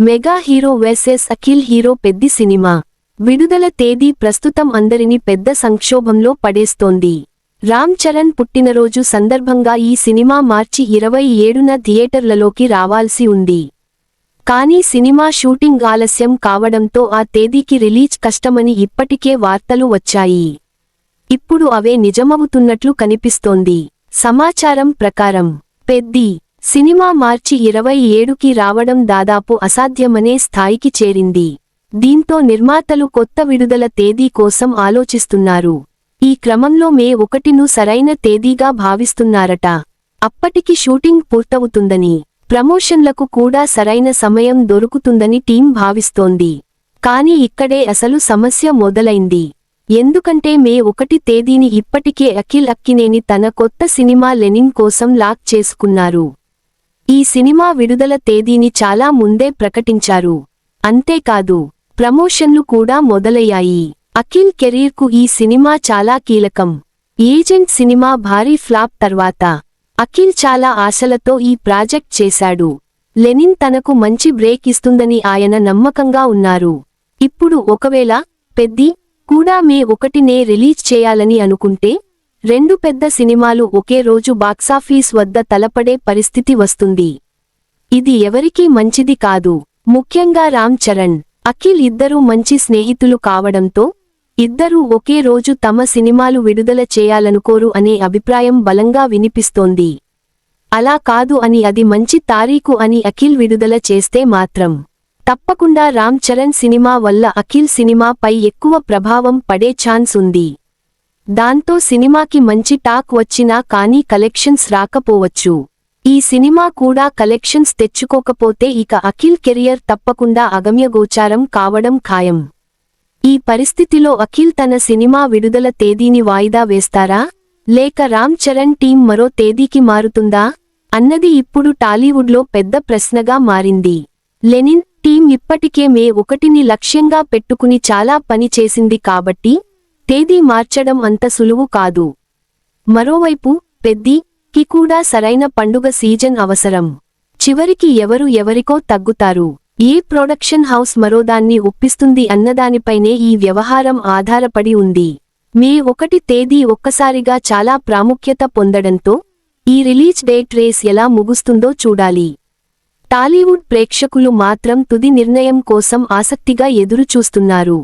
Mega hero versus Akhil hero Peddi cinema. విడుదల తేదీ ప్రస్తుతం అందరిని పెద్ద సంక్షోభంలో పడేస్తోంది. రామ్ చరణ్ పుట్టినరోజు సందర్భంగా ఈ సినిమా మార్చి ఇరవై ఏడున థియేటర్లలోకి రావాల్సి ఉంది. కానీ సినిమా షూటింగ్ ఆలస్యం కావడంతో ఆ తేదీకి రిలీజ్ కష్టమని ఇప్పటికే వార్తలు వచ్చాయి. ఇప్పుడు అవే నిజమవుతున్నట్లు కనిపిస్తోంది. సమాచారం ప్రకారం పెద్ది సినిమా మార్చి ఇరవై ఏడుకి రావడం దాదాపు అసాధ్యమనే స్థాయికి చేరింది. దీంతో నిర్మాతలు కొత్త విడుదల తేదీ కోసం ఆలోచిస్తున్నారు. ఈ క్రమంలో మే ఒకటిను సరైన తేదీగా భావిస్తున్నారట. అప్పటికి షూటింగ్ పూర్తవుతుందని ప్రమోషన్లకు కూడా సరైన సమయం దొరుకుతుందని టీం భావిస్తోంది. కాని ఇక్కడే అసలు సమస్య మొదలైంది. ఎందుకంటే మే ఒకటి తేదీని ఇప్పటికే అఖిల్ అక్కినేని తన కొత్త సినిమా లెనిన్ కోసం లాక్ చేసుకున్నారు. ఈ సినిమా విడుదల తేదీని చాలా ముందే ప్రకటించారు. అంతేకాదు ప్రమోషన్లు కూడా మొదలయ్యాయి. అఖిల్ కెరీర్కు ఈ సినిమా చాలా కీలకం. ఏజెంట్ సినిమా భారీ ఫ్లాప్ తర్వాత అఖిల్ చాలా ఆశలతో ఈ ప్రాజెక్ట్ చేశాడు. లెనిన్ తనకు మంచి బ్రేక్ ఇస్తుందని ఆయన నమ్మకంగా ఉన్నారు. ఇప్పుడు ఒకవేళ పెద్ది కూడా మే ఒకటినే రిలీజ్ చేయాలని అనుకుంటే రెండు పెద్ద సినిమాలు ఒకే రోజు బాక్సాఫీస్ వద్ద తలపడే పరిస్థితి వస్తుంది. ఇది ఎవరికీ మంచిది కాదు. ముఖ్యంగా రామ్ చరణ్ అఖిల్ ఇద్దరూ మంచి స్నేహితులు కావడంతో ఇద్దరూ ఒకే రోజు తమ సినిమాలు విడుదల చేయాలనుకోరు అనే అభిప్రాయం బలంగా వినిపిస్తోంది. అలా కాదు అని అది మంచి తారీఖు అని అఖిల్ విడుదల చేస్తే మాత్రం. తప్పకుండా రామ్ చరణ్ సినిమా వల్ల అఖిల్ సినిమాపై ఎక్కువ ప్రభావం పడే ఛాన్స్ ఉంది. దాంతో సినిమాకి మంచి టాక్ వచ్చినా కానీ కలెక్షన్స్ రాకపోవచ్చు. ఈ సినిమా కూడా కలెక్షన్స్ తెచ్చుకోకపోతే ఇక అఖిల్ కెరియర్ తప్పకుండా అగమ్యగోచారం కావడం ఖాయం. ఈ పరిస్థితిలో అఖిల్ తన సినిమా విడుదల తేదీని వాయిదా వేస్తారా? లేక రామ్ చరణ్ టీం మరో తేదీకి మారుతుందా? అన్నది ఇప్పుడు టాలీవుడ్లో పెద్ద ప్రశ్నగా మారింది. లెనిన్ టీం ఇప్పటికే మే ఒకటిని లక్ష్యంగా పెట్టుకుని చాలా పని చేసింది కాబట్టి తేదీ మార్చడం అంత సులువు కాదు. మరోవైపు పెద్ది కి కూడా సరైన పండుగ సీజన్ అవసరం. చివరికి ఎవరు ఎవరికో తగ్గుతారు. ఏ ప్రొడక్షన్ హౌస్ మరోదాన్ని ఒప్పిస్తుంది అన్నదానిపైనే ఈ వ్యవహారం ఆధారపడి ఉంది. మే ఒకటి తేదీ ఒక్కసారిగా చాలా ప్రాముఖ్యత పొందడంతో ఈ రిలీజ్ డేట్ రేస్ ఎలా ముగుస్తుందో చూడాలి. టాలీవుడ్ ప్రేక్షకులు మాత్రం తుది నిర్ణయం కోసం ఆసక్తిగా ఎదురుచూస్తున్నారు.